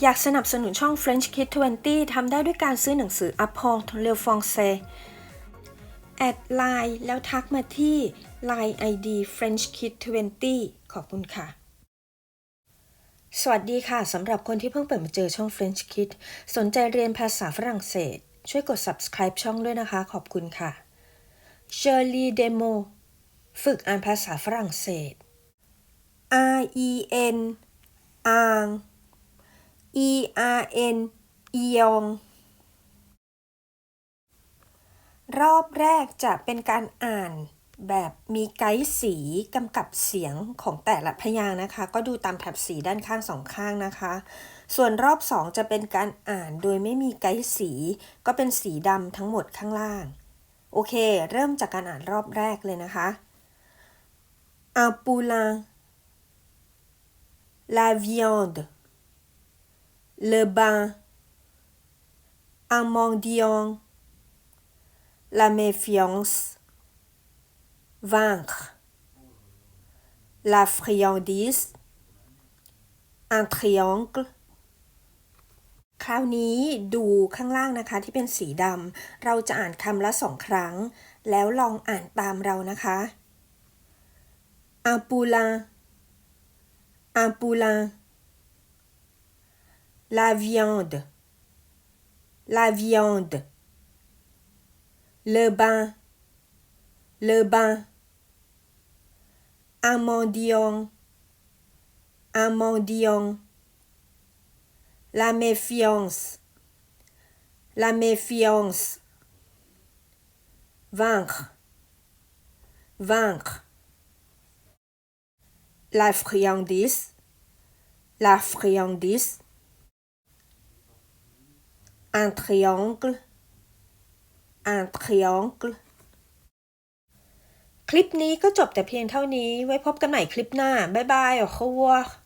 อยากสนับสนุนช่อง French Kid 20 ทำได้ด้วยการซื้อหนังสือ Apprendre le français แอดไลน์แล้วทักมาที่ Line ID French Kid 20 ขอบคุณค่ะ สวัสดีค่ะสำหรับคนที่เพิ่งเปิดมาเจอช่อง French Kid สนใจเรียนภาษาฝรั่งเศส ช่วยกด subscribe ช่องด้วยนะคะ ขอบคุณค่ะ Shirley Demo ฝึกอ่านภาษาฝรั่งเศส R E N อ่าง E R N อียองรอบแรกจะเป็นการอ่านแบบมีไกด์สีกำกับเสียงของแต่ละพยางค์นะคะ ก็ดูตามแถบสีด้านข้างสองข้างนะคะ ส่วนรอบสองจะเป็นการอ่านโดยไม่มีไกด์สี ก็เป็นสีดำทั้งหมดข้างล่าง โอเค เริ่มจากการอ่านรอบแรกเลยนะคะ Un poulain la viande le bain un mendiant la méfiance vaincre la friandise un triangle คราวนี้ดูข้างล่างนะคะที่เป็นสีดำเราจะอ่านคำละสองครั้ง แล้วลองอ่านตามเรานะคะ un poulain un poulain la viande. La viande. Le bain. Le bain. Un mendiant un mendiant la méfiance. La méfiance. Vaincre. Vaincre. La friandise. La friandise un triangle un triangle คลิปนี้ก็จบแต่เพียงเท่านี้ไว้พบกันใหม่คลิปหน้า บ๊ายบายอะค่ะ